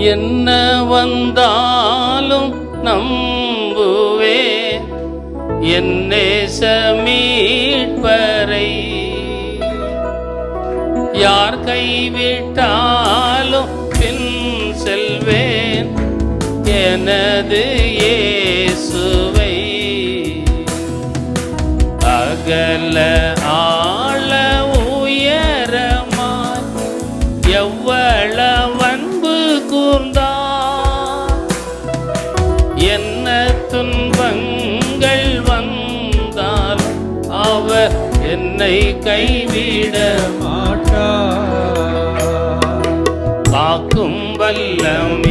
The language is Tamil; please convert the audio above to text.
என்ன வந்தாலும் நம்புவே. என்னே சமீட்பரை. யார் கைவிட்டாலும் பின் செல்வேன். எனது இயேசுவை. அகல ஆள உயரமாய் எவ்வளவு என்ன துன்பங்கள் வந்தால் அவர் என்னை கைவிட மாட்டார். காக்கும் வல்லமே